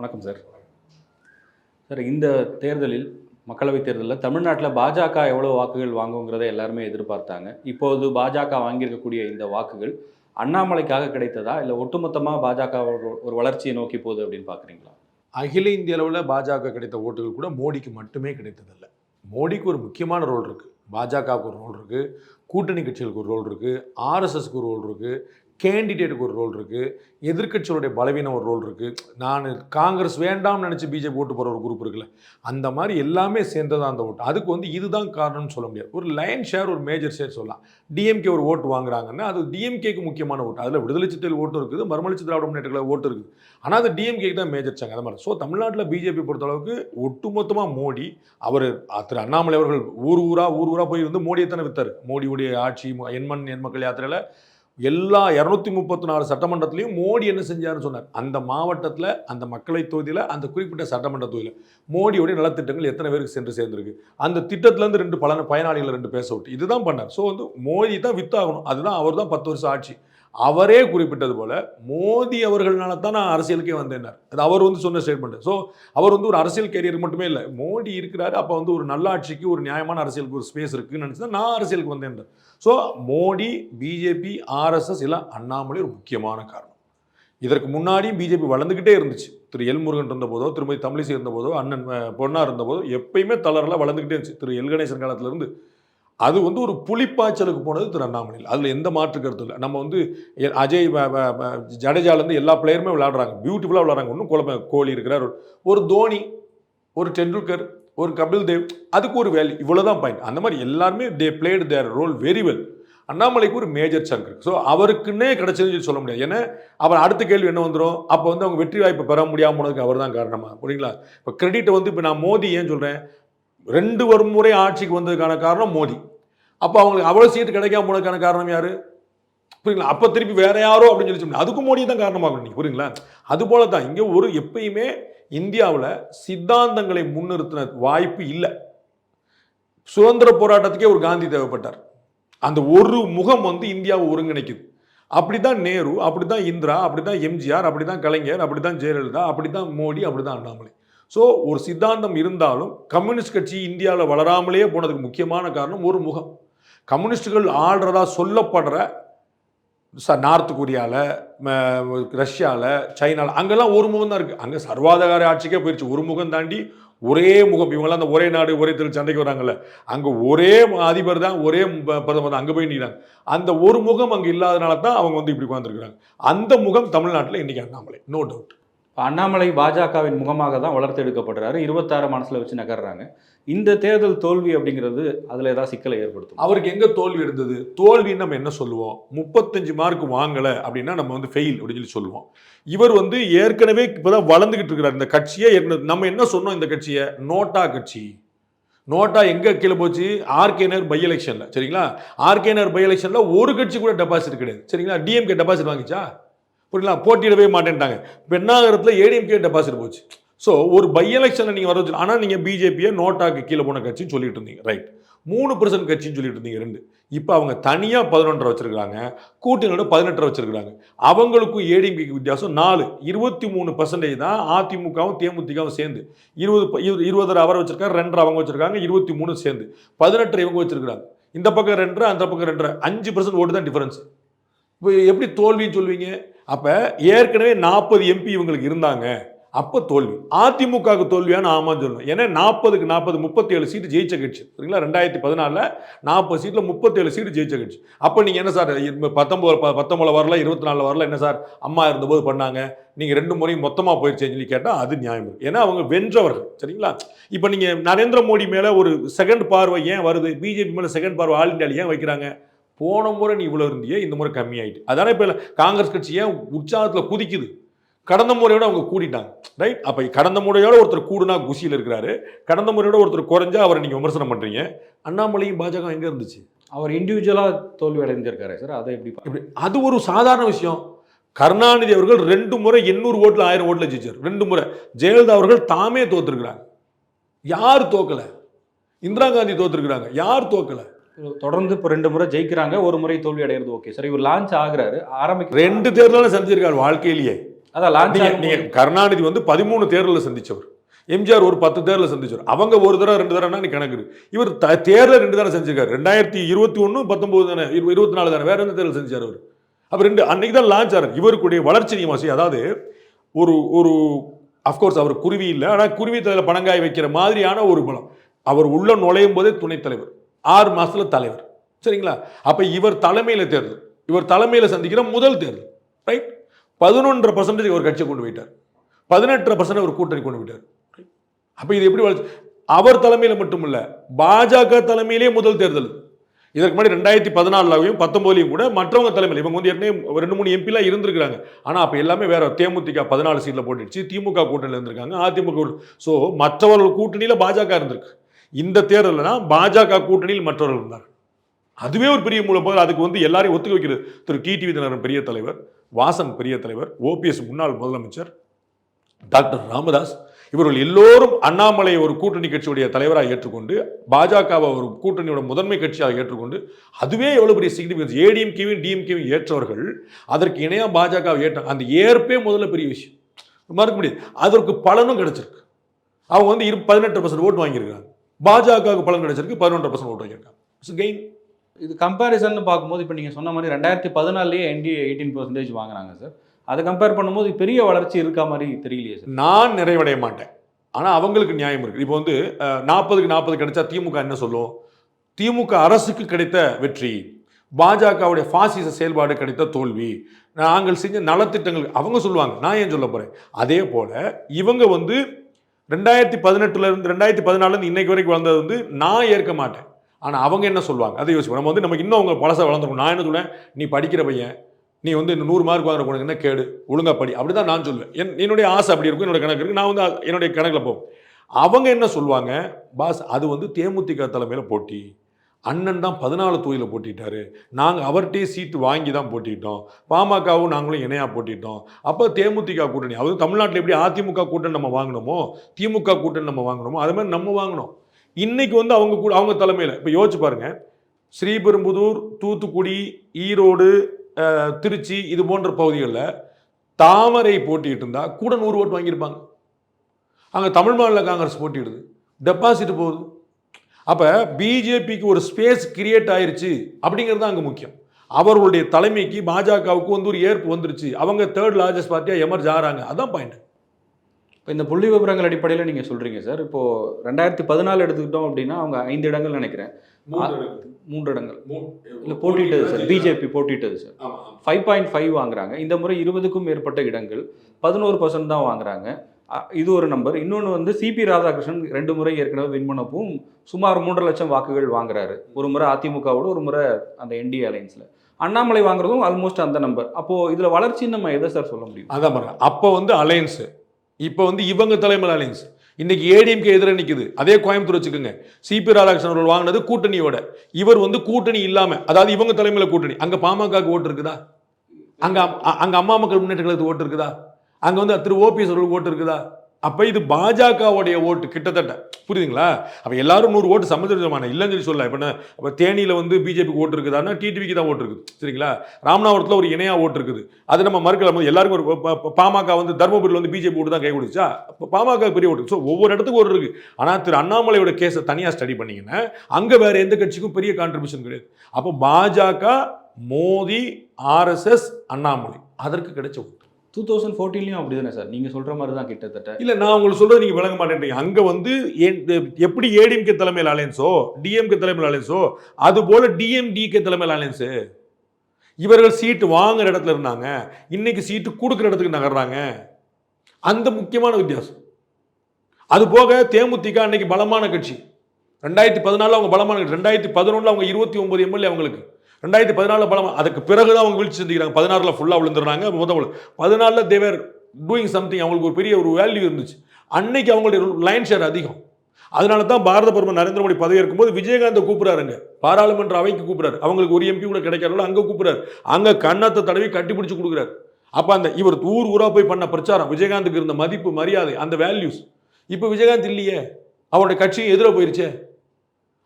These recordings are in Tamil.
வணக்கம் சார். சார் இந்த தேர்தலில் மக்களவைத் தேர்தலில் தமிழ்நாட்டில் பாஜக எவ்வளோ வாக்குகள் வாங்குங்கிறத எல்லாருமே எதிர்பார்த்தாங்க. இப்போது பாஜக வாங்கியிருக்கக்கூடிய இந்த வாக்குகள் அண்ணாமலைக்காக கிடைத்ததா? இல்லை ஒட்டுமொத்தமாக பாஜக ஒரு- ஒரு வளர்ச்சியை நோக்கி போகுது அப்படின்னு பார்க்குறீங்களா? அகில இந்திய அளவில் பாஜக கிடைத்த ஓட்டுகள் கூட மோடிக்கு மட்டுமே கிடைத்ததில்ல. மோடிக்கு ஒரு முக்கியமான ரோல் இருக்குது பாஜகவுக்கு ஒரு ரோல் இருக்குது கூட்டணி கட்சிகளுக்கு ஒரு ரோல் இருக்குது ஆர்எஸ்எஸ்க்கு ஒரு ரோல் இருக்குது கேண்டிடேட்டுக்கு ஒரு ரோல் இருக்குது எதிர்க்கட்சிகளுடைய பலவீனம் ஒரு ரோல் இருக்குது நான் காங்கிரஸ் வேண்டாம்னு நினச்சி பிஜேபி ஓட்டு போகிற ஒரு குரூப் இருக்குல்ல. அந்த மாதிரி எல்லாமே சேர்ந்ததான் அந்த ஓட்டு. அதுக்கு வந்து இதுதான் காரணம்னு சொல்ல முடியாது. ஒரு லைன் ஷேர் ஒரு மேஜர் ஷேர் சொல்லலாம். டிஎம்கே ஒரு ஓட்டு வாங்குறாங்கன்னா அது டிஎம்கேக்கு முக்கியமான ஓட்டு. அதில் விடுதலை சித்தல் ஓட்டு இருக்குது மறுமலர்ச்சி திராவிட முன்னேற்ற ஓட்டு இருக்குது. ஆனால் அது டிஎம்கேக்கு தான் மேஜர் சாங்க அந்த மாதிரி. ஸோ தமிழ்நாட்டில் பிஜேபி பொறுத்தளவுக்கு ஒட்டுமொத்தமாக மோடி அவர் திரு அண்ணாமலை அவர்கள் ஊர் ஊராக ஊர் ஊராக போய் வந்து மோடியை தானே வித்தார். மோடியுடைய ஆட்சி எண்மண் எண்மக்கள் யாத்திரையில் எல்லா இரநூத்தி முப்பத்தி நாலு சட்டமன்றத்திலையும் மோடி என்ன செஞ்சாருன்னு சொன்னார். அந்த மாவட்டத்தில் அந்த மக்களை தொகுதியில் அந்த குறிப்பிட்ட சட்டமன்ற தொகுதியில் மோடியோடைய நலத்திட்டங்கள் எத்தனை பேருக்கு சென்று சேர்ந்திருக்கு. அந்த திட்டத்திலேருந்து ரெண்டு பலன பயனாளிகளை ரெண்டு பேச விட்டு இதுதான் பண்ணார். ஸோ வந்து மோடி தான் வித்தாகணும் அதுதான் அவர் தான் பத்து வருஷம் ஆட்சி. அவரே குறிப்பிட்டது போல மோடி அவர்களால தான் நான் அரசியலுக்கே வந்தேன்னார். அது அவர் வந்து சொன்ன ஸ்டேட்மெண்ட் ஸோ அவர் வந்து ஒரு அரசியல் கேரியர் மட்டுமே இல்லை மோடி இருக்கிறாரு அப்போ வந்து ஒரு நல்ல ஆட்சிக்கு ஒரு நியாயமான அரசியலுக்கு ஒரு ஸ்பேஸ் இருக்குன்னு நினச்சி தான் நான் அரசியலுக்கு வந்தேன் ஸோ மோடி பிஜேபி ஆர்எஸ்எஸ் எல்லாம் அண்ணாமலை ஒரு முக்கியமான காரணம். இதற்கு முன்னாடியும் பிஜேபி வளர்ந்துக்கிட்டே இருந்துச்சு. திரு எல் முருகன் இருந்தபோதோ திருமதி தமிழிசை இருந்தபோதோ அண்ணன் பொன்னா இருந்தபோதோ எப்பயுமே தளரெல்லாம் வளர்ந்துக்கிட்டே இருந்துச்சு. திரு எல் கணேசன் காலத்திலிருந்து அது வந்து ஒரு புலிப்பாய்ச்சலுக்கு போனது திரு அண்ணாமலையில். அதில் எந்த மாற்று கருத்து இல்லை. நம்ம வந்து எ- அஜய் வ- ஜடேஜாலேருந்து எல்லா பிளேயருமே விளாடுறாங்க பியூட்டிஃபுல்லாக விளாட்றாங்க ஒன்றும் குழப்ப கோலி இருக்கிறார். ஒரு தோனி ஒரு டெண்டுல்கர் ஒரு கபில் தேவ் அதுக்கு ஒரு வேல்யூ இவ்வளோதான் பாயிண்ட் அந்த மாதிரி எல்லாருமே they played their role very well அண்ணாமலைக்கு ஒரு மேஜர் சங்க் இருக்குது ஸோ அவருக்குன்னே கிடச்சதுன்னு சொல்ல முடியாது. ஏன்னா அவர் அடுத்த கேள்வி என்ன வந்துடும் அப்போ வந்து அவங்க வெற்றி வாய்ப்பு பெற முடியாமல் போனதுக்கு அவர் தான் காரணமாக புரியுங்களா? இப்போ கிரெடிட்டை வந்து இப்போ நான் மோடி ஏன் சொல்கிறேன் ரெண்டு வரும் முறை ஆட்சிக்கு வந்ததுக்கான காரணம் மோடி. அப்போ அவங்களுக்கு அவ்வளோ சீட்டு கிடைக்காம போனதுக்கான காரணம் யாரு? புரியுங்களா அப்போ திருப்பி வேற யாரோ அப்படின்னு சொல்லி சொன்னீங்க அதுக்கும் மோடி தான் காரணமாகும் நீங்கள் புரியுங்களா அது போல தான் இங்கே ஒரு எப்பயுமே இந்தியாவில் சித்தாந்தங்களை முன்னிறுத்தின வாய்ப்பு இல்லை. சுதந்திர போராட்டத்துக்கே ஒரு காந்தி தேவைப்பட்டார். அந்த ஒரு முகம் வந்து இந்தியாவை ஒருங்கிணைக்குது. அப்படி தான் நேரு அப்படி தான் இந்திரா அப்படி தான் எம்ஜிஆர் அப்படி தான் கலைஞர் அப்படி தான் ஜெயலலிதா அப்படி தான் மோடி அப்படி தான் அண்ணாமலை. ஸோ ஒரு சித்தாந்தம் இருந்தாலும் கம்யூனிஸ்ட் கட்சி இந்தியாவில் வளராமலேயே போனதுக்கு முக்கியமான காரணம் ஒரு முகம். கம்யூனிஸ்டுகள் ஆள்றதா சொல்லப்படுற ச நார்த் கொரியாவில் ரஷ்யாவில் சைனாவில் அங்கெல்லாம் ஒரு முகம் தான் இருக்குது அங்கே சர்வாதகார ஆட்சிக்கே போயிடுச்சு ஒரு முகம் தாண்டி ஒரே முகம். இவங்கெல்லாம் அந்த ஒரே நாடு ஒரே திரு சண்டைக்கு வராங்கல்ல. அங்கே ஒரே அதிபர் தான் ஒரே பிரதமர் தான் அங்கே போய் நிற்கிறாங்க அந்த ஒரு முகம் அங்கே இல்லாதனால தான் அவங்க வந்து இப்படி உட்காந்துருக்குறாங்க அந்த முகம் தமிழ்நாட்டில் இன்றைக்கி அண்ணாமலை. நோ டவுட் அண்ணாமலை பாஜகவின் முகமாக தான் வளர்த்து எடுக்கப்படுறாரு. இருபத்தாறு மனசில் வச்சு நகர்றாங்க. இந்த தேர்தல் தோல்வி அப்படிங்கிறது அதில் ஏதாவது சிக்கலை ஏற்படுத்தும்? அவருக்கு எங்கே தோல்வி இருந்தது? தோல்வின்னு நம்ம என்ன சொல்லுவோம்? முப்பத்தஞ்சு மார்க் வாங்கலை அப்படின்னா நம்ம வந்து ஃபெயில் அப்படின்னு சொல்லி சொல்லுவோம். இவர் வந்து ஏற்கனவே இப்போதான் வளர்ந்துக்கிட்டு இருக்கிறார் இந்த கட்சியை என்ன- நம்ம என்ன சொன்னோம் இந்த கட்சியை? நோட்டா கட்சி. நோட்டா எங்கே கீழே போச்சு? ஆர்கேனர் பை எலெக்ஷனில் சரிங்களா? ஆர்கேனர் பை எலெக்ஷனில் ஒரு கட்சி கூட டெபாசிட் கிடையாது. சரிங்களா? டிஎம்கே டெபாசிட் வாங்கிச்சா? புரியல போட்டியிடவே மாட்டேன்ட்டாங்க. பெண்ணாகரத்தில் ஏடிஎம்கே டெபாசிட் போச்சு. ஸோ ஒரு பை எலெக்ஷனில் நீங்கள் வர வச்சு ஆனால் நீங்கள் பிஜேபியை நோட்டாக்கு கீழே போன கட்சின்னு சொல்லிட்டு இருந்தீங்க. ரைட் மூணு பர்சன்ட் கட்சின்னு சொல்லிட்டு இருந்தீங்க ரெண்டு. இப்போ அவங்க தனியாக பதினொன்றரை வச்சிருக்காங்க கூட்டணியோட பதினெட்டரை வச்சிருக்காங்க அவங்களுக்கும் ஏடிஎம்கேக்கு வித்தியாசம் நாலு. இருபத்தி மூணு பர்சன்டேஜ் தான் அதிமுகவும் தேமுதிகவும் சேர்ந்து. இருபது ப- இரு- இருபதரை அவர் வச்சிருக்காங்க ரெண்டரை அவங்க வச்சிருக்காங்க இருபத்தி மூணு சேர்ந்து. பதினெட்டு இவங்க வச்சிருக்காங்க இந்த பக்கம் ரெண்டரை அந்த பக்கம் ரெண்டரை. அஞ்சு பர்சன்ட் ஓட்டு தான் டிஃபரன்ஸ் இப்போ எப்படி தோல்வின்னு சொல்லுவீங்க? அப்போ ஏற்கனவே நாற்பது எம்பி இவங்களுக்கு இருந்தாங்க. அப்போ தோல்வி. அதிமுகவுக்கு தோல்வியான ஆமான்னு சொல்லணும். ஏன்னா நாற்பதுக்கு நாற்பது முப்பத்தி ஏழு சீட்டு ஜெயிச்ச கட்சி. சரிங்களா? ரெண்டாயிரத்தி பதினாலில் நாற்பது சீட்டில் முப்பத்தேழு சீட்டு ஜெயிச்ச கட்சி. அப்போ நீங்கள் என்ன சார் இப்ப பத்தொம்பது ப- வரல இருபத்தி நாலு வரல என்ன சார்? அம்மா இருந்தபோது பண்ணாங்க. நீங்கள் ரெண்டு முறையும் மொத்தமாக போயிடுச்சேன்னு சொல்லி கேட்டால் அது நியாயம் ஏன்னா அவங்க வென்றவர்கள். சரிங்களா? இப்போ நீங்கள் நரேந்திர மோடி மேலே ஒரு செகண்ட் பார்வை ஏன் வருது? பிஜேபி மேலே செகண்ட் பார்வை ஆல் இண்டியாவில் ஏன் வைக்கிறாங்க? போன முறை நீ இவ்வளோ இருந்தியே இந்த முறை கம்மியாயிட்டு. அதானே இப்போ காங்கிரஸ் கட்சி ஏன் உற்சாகத்தில் குதிக்குது? கடந்த முறையோட அவங்க கூடிட்டாங்க ரைட் அப்போ கடந்த முறையோட ஒருத்தர் கூடுனா குஷியில் இருக்கிறாரு. கடந்த முறையோட ஒருத்தர் குறைஞ்சா அவரை நீங்கள் விமர்சனம் பண்ணுறீங்க அண்ணாமலையும் பாஜக எங்கே இருந்துச்சு? அவர் இண்டிவிஜுவலாக தோல்வி அடைஞ்சிருக்காரு சார் அதை எப்படி இப்படி அது ஒரு சாதாரண விஷயம். கருணாநிதி அவர்கள் ரெண்டு முறை எண்ணூறு ஓட்டில் ஆயிரம் ஓட்டில் ஜெயிச்சார். ரெண்டு முறை. ஜெயலலிதா அவர்கள் தாமே தோத்துருக்குறாங்க. யார் தோக்கல? இந்திரா காந்தி தோத்துருக்குறாங்க. யார் தோக்கல? தொடர்ந்து இப்போ ரெண்டு முறை ஜெயிக்கிறாங்க ஒரு முறை தோல்வி அடைகிறது ஓகே சார் இவர் லான்ச் ஆகுறாரு ஆரம்பிக்க ரெண்டு தேர்தலும் சந்திச்சிருக்காரு வாழ்க்கையிலேயே. அதான் லான்ச் நீங்க நீங்க கருணாநிதி வந்து பதிமூணு தேர்தலில் சந்திச்சவர். எம்ஜிஆர் ஒரு பத்து தேர்தலில் சந்திச்சவர். அவங்க ஒரு தடவை ரெண்டு தடவை நீ கணக்கு. இவர் த தேர்தல் ரெண்டு தடவை செஞ்சிருக்காரு ரெண்டாயிரத்தி இருபத்தி ஒன்று பத்தொன்பது தானே இரு- இருபத்தி நாலு தானே வேற எந்த தேர்தல் செஞ்சார் அவர்? அப்ப ரெண்டு அன்னைக்கு தான் லான்ச் ஆறார் இவருக்குடைய வளர்ச்சி வாசி அதாவது ஒரு ஒரு அஃப்கோர்ஸ் அவர் குருவி இல்லை ஆனால் குருவி தலையில் பணங்காய் வைக்கிற மாதிரியான ஒரு பலம் அவர் உள்ள நுழையும் போதே துணைத் தலைவர். ஆறு மாசத்துல தலைவர். சரிங்களா? அப்ப இவர் தலைமையில தேர்தல். இவர் தலைமையில சந்திக்கிற முதல் தேர்தல். ரைட் பதினொன்றரை பர்சன்டேஜ் ஒரு கட்சியை கொண்டு போயிட்டார். பதினெட்டரை பர்சன்ட் ஒரு கூட்டணி கொண்டு போயிட்டார். அப்ப இது எப்படி வளர்ச்சி? அவர் தலைமையில மட்டும் இல்ல பாஜக தலைமையிலே முதல் தேர்தல். இதற்கு முன்னாடி ரெண்டாயிரத்தி பதினாலுலையும் பத்தொம்போதுலையும் கூட மற்றவங்க தலைமையில் இவங்க வந்து ஏற்கனவே ரெண்டு மூணு எம்பிலாம் இருந்திருக்காங்க ஆனால் அப்போ எல்லாமே வேற தேமுதிக பதினாலு சீட்டில் போட்டுடுச்சு திமுக கூட்டணியில் இருந்திருக்காங்க அதிமுக ஸோ மற்றவர்கள் கூட்டணியில் பாஜக இருந்திருக்கு. இந்த தேர்தல்னா பாஜக கூட்டணியில் மற்றவர்கள் இருந்தார் அதுவே ஒரு பெரிய மூலம் அதுக்கு வந்து எல்லாரையும் ஒத்துக்க வைக்கிறது. திரு டிடிவி தினகரன் பெரிய தலைவர் வாசன் பெரிய தலைவர் ஓபிஎஸ் முன்னாள் முதலமைச்சர் டாக்டர் ராமதாஸ். இவர்கள் எல்லோரும் அண்ணாமலை ஒரு கூட்டணி கட்சியுடைய தலைவராக ஏற்றுக்கொண்டு பாஜகவை ஒரு கூட்டணியோட முதன்மை கட்சியாக ஏற்றுக்கொண்டு அதுவே எவ்வளவு பெரிய சிக்னிஃபிகன்ஸ் ஏடிஎம்கேவையும் டிஎம்கேவையும் ஏற்றவர்கள் அதற்கு இணையாக பாஜகவை ஏற்ற அந்த ஏற்பே முதல்ல பெரிய விஷயம். மறுக்க முடியாது. அதற்கு பலனும் கிடைச்சிருக்கு. அவங்க வந்து இரு பதினெட்டு பர்சன்ட் ஓட்டு வாங்கியிருக்காங்க. பாஜகவுக்கு பலன் கிடைச்சிருக்கு பதினொன்றரை பர்சன்ட் ஓட்டு வாங்கியிருக்காங்க. கெயின் இது கம்பேரிசன் பார்க்கும்போது இப்போ நீங்கள் சொன்ன மாதிரி ரெண்டாயிரத்தி பதினாலே என்டிஏ எயிட்டீன் பர்சன்டேஜ் வாங்குறாங்க சார் அதை கம்பேர் பண்ணும்போது பெரிய வளர்ச்சி இருக்கா மாதிரி தெரியலையே சார் நான் நிறைவடைய மாட்டேன். ஆனால் அவங்களுக்கு நியாயம் இருக்கு. இப்போ வந்து நாற்பதுக்கு நாற்பது கிடைச்சா திமுக என்ன சொல்லும்? திமுக அரசுக்கு கிடைத்த வெற்றி பாஜகவுடைய பாசிச செயல்பாடு கிடைத்த தோல்வி நாங்கள் செஞ்ச நலத்திட்டங்கள் அவங்க சொல்லுவாங்க. நான் ஏன் சொல்ல போறேன்? அதே போல இவங்க வந்து ரெண்டாயிரத்தி பதினெட்டுலேருந்து ரெண்டாயிரத்தி பதினாலேருந்து இன்னைக்கு வரைக்கும் வளர்ந்தது வந்து நான் ஏற்க மாட்டேன். ஆனால் அவங்க என்ன சொல்லுவாங்க? அதை யோசிப்போம் நம்ம வந்து நமக்கு இன்னும் அவங்க பழசாக வளர்ந்துருக்கும் நான் என்ன சொல்லுவேன்? நீ படிக்கிற பையன் நீ வந்து நூறு மார்க் வாங்குற உனக்கு என்ன கேடு? ஒழுங்கா படி. அப்படி தான் நான் சொல்லுவேன். என் என்னுடைய ஆசை அப்படி இருக்கும் என்னோட கணக்கு இருக்குது நான் வந்து என்னுடைய கணக்கில் போவோம் அவங்க என்ன சொல்லுவாங்க? பாஸ் அது வந்து தேமுதிக தலைமையில் போட்டி. அண்ணன் தான் பதினாலு தொகுதியில் போட்டிட்டாரு. நாங்கள் அவர்கிட்டயே சீட்டு வாங்கி தான் போட்டிட்டோம். பாமகவும் நாங்களும் இணையாக போட்டிட்டோம். அப்போ தேமுதிக கூட்டணி அதாவது தமிழ்நாட்டில் எப்படி அதிமுக கூட்டணி நம்ம வாங்கினோமோ திமுக கூட்டணி நம்ம வாங்கினோமோ அது மாதிரி நம்ம வாங்கினோம். இன்னைக்கு வந்து அவங்க கூட அவங்க தலைமையில் இப்போ யோசிச்சு பாருங்க. ஸ்ரீபெரும்புதூர் தூத்துக்குடி ஈரோடு திருச்சி இது போன்ற பகுதிகளில் தாமரை போட்டிட்டு இருந்தா கூட நூறு ஓட்டு வாங்கியிருப்பாங்க. அங்கே தமிழ் மாநில காங்கிரஸ் போட்டிடுது. டெபாசிட் போகுது. அப்போ பிஜேபிக்கு ஒரு ஸ்பேஸ் கிரியேட் ஆயிருச்சு அப்படிங்கிறது தான் அங்கே முக்கியம். அவர்களுடைய தலைமைக்கு பாஜகவுக்கு வந்து ஒரு ஏற்பு வந்துருச்சு. அவங்க தேர்ட் லார்ஜஸ்ட் பார்ட்டியாக எமர்ஜ் ஆகிறாங்க. அதான் பாயிண்ட் இப்போ இந்த புள்ளி விவரங்கள் அடிப்படையில் நீங்கள் சொல்கிறீங்க சார். இப்போ ரெண்டாயிரத்தி பதினாலு எடுத்துக்கிட்டோம் அப்படின்னா அவங்க ஐந்து இடங்கள் நினைக்கிறேன். மூன்று இடங்கள். இல்லை போட்டிட்டது சார். பிஜேபி போட்டிட்டது சார். ஃபைவ் பாயிண்ட் ஃபைவ் வாங்குறாங்க. இந்த முறை இருபதுக்கும் மேற்பட்ட இடங்கள். பதினோரு பர்சன்ட் தான் வாங்குறாங்க. இது ஒரு நம்பர். இன்னொன்று வந்து சிபி ராதாகிருஷ்ணன் ரெண்டு முறை ஏற்கனவே வின் பண்ணப்பவும் சுமார் மூன்றரை லட்சம் வாக்குகள் வாங்குறாரு. ஒரு முறை அதிமுகவோட ஒரு முறை அந்த என்டிஏ அலையன்ஸில். அண்ணாமலை வாங்குறதும் ஆல்மோஸ்ட் அந்த நம்பர் அப்போது இதில் வளர்ச்சின்னு நம்ம எதை சார் சொல்ல முடியும்? அதான் பாருங்க. அப்போ வந்து அலையன்ஸு இப்போ வந்து இவங்க தலைமையில் அலையன்ஸ் இன்னைக்கு ஏடிஎம்கே எதிராக நிற்குது அதே கோயம்புத்தூர் வச்சுக்கோங்க. சிபி ராதாகிருஷ்ணன் அவர்கள் வாங்கினது கூட்டணியோட. இவர் வந்து கூட்டணி இல்லாமல் அதாவது இவங்க தலைமையில் கூட்டணி. அங்கே பாமகக்கு ஓட்டு இருக்குதா? அங்கே அங்கே அம்மா மக்கள் முன்னேற்ற கழகத்துக்கு ஓட்டு இருக்குதா? அங்கே வந்து திரு ஓபிஎஸ் அவர்களுக்கு ஓட்டு இருக்குதா? அப்போ இது பாஜகவுடைய ஓட்டு கிட்டத்தட்ட. புரியுதுங்களா? அப்போ எல்லாரும் நூறு ஓட்டு சமதுரமான இல்லைன்னு சொல்லி சொல்ல இப்போ இப்போ தேனியில் வந்து பிஜேபிக்கு ஓட்டு இருக்குதான்னா டிடிவிக்கு தான் ஓட்டு இருக்குது. சரிங்களா? ராமநாதபுரத்தில் ஒரு இணையாக ஓட்டு இருக்குது. அது நம்ம மறுக்கலாம் போது எல்லாருக்கும் ஒரு பாமக வந்து தர்மபுரியில் வந்து பிஜேபி ஓட்டு தான் கை கொடுத்துச்சா? இப்போ பாமக பெரிய ஓட்டு ஸோ ஒவ்வொரு இடத்துக்கும் ஒரு இருக்குது ஆனால் திரு அண்ணாமலையோட கேஸை தனியாக ஸ்டடி பண்ணிங்கன்னா அங்கே வேறு எந்த கட்சிக்கும் பெரிய கான்ட்ரிபியூஷன் கிடையாது. அப்போ பாஜக மோடி ஆர்எஸ்எஸ் அண்ணாமலை. அதற்கு கிடைச்ச ஓட்டு. டூ தௌசண்ட் ஃபோர்டீன்லையும் அப்படி தானே சார்? நீங்கள் சொல்கிற மாதிரி தான் கிட்டத்தட்ட. இல்லை நான் உங்களுக்கு சொல்கிறது நீங்கள் விளங்க மாட்டேன்றீங்க. அங்கே வந்து எப்படி ஏடிஎம்கே தலைமையில் அலையன்ஸோ டிஎம்கே தலைமையில் அலையன்ஸோ அது போல் டிஎம்டிகே தலைமையில் அலையன்ஸு. இவர்கள் சீட்டு வாங்குற இடத்துல இருந்தாங்க. இன்னைக்கு சீட்டு கொடுக்குற இடத்துக்கு நகர்றாங்க. அந்த முக்கியமான வித்தியாசம். அது போக தேமுதிக அன்னைக்கு பலமான கட்சி. ரெண்டாயிரத்தி பதினாலில் அவங்க பலமான கட்சி. ரெண்டாயிரத்தி பதினொன்றில் அவங்க இருபத்தி ஒன்பது எம்எல்ஏ அவங்களுக்கு. ரெண்டாயிரத்தி பதினாலில் பலம் அதுக்கு பிறகு தான் அவங்க வீழ்ச்சி சந்திக்கிறாங்க பதினாறில் ஃபுல்லாக விழுந்துடுறாங்க. முதல் பதினாலில் தேவர் டூயிங் சம்திங் அவங்களுக்கு ஒரு பெரிய ஒரு வேல்யூ இருந்துச்சு. அன்னைக்கு அவங்களுடைய லைன் ஷேர் அதிகம். அதனால தான் பாரத பிரதமர் நரேந்திர மோடி பதவி இருக்கும்போது விஜயகாந்த் கூப்பிட்றாருங்க. பாராளுமன்ற அவைக்கு கூப்பிடுறாரு. அவங்களுக்கு ஒரு எம்பி கூட கிடைக்காதவங்க அங்கே கூப்பிடுறாரு. அங்கே கண்ணத்தை தடவி கட்டி பிடிச்சி கொடுக்குறாரு. அப்போ அந்த இவர் ஊர் ஊராக போய் பண்ண பிரச்சாரம். விஜயகாந்துக்கு இருந்த மதிப்பு மரியாதை அந்த வேல்யூஸ் இப்போ விஜயகாந்த் இல்லையே. அவருடைய கட்சியும் எதிராக போயிருச்சே.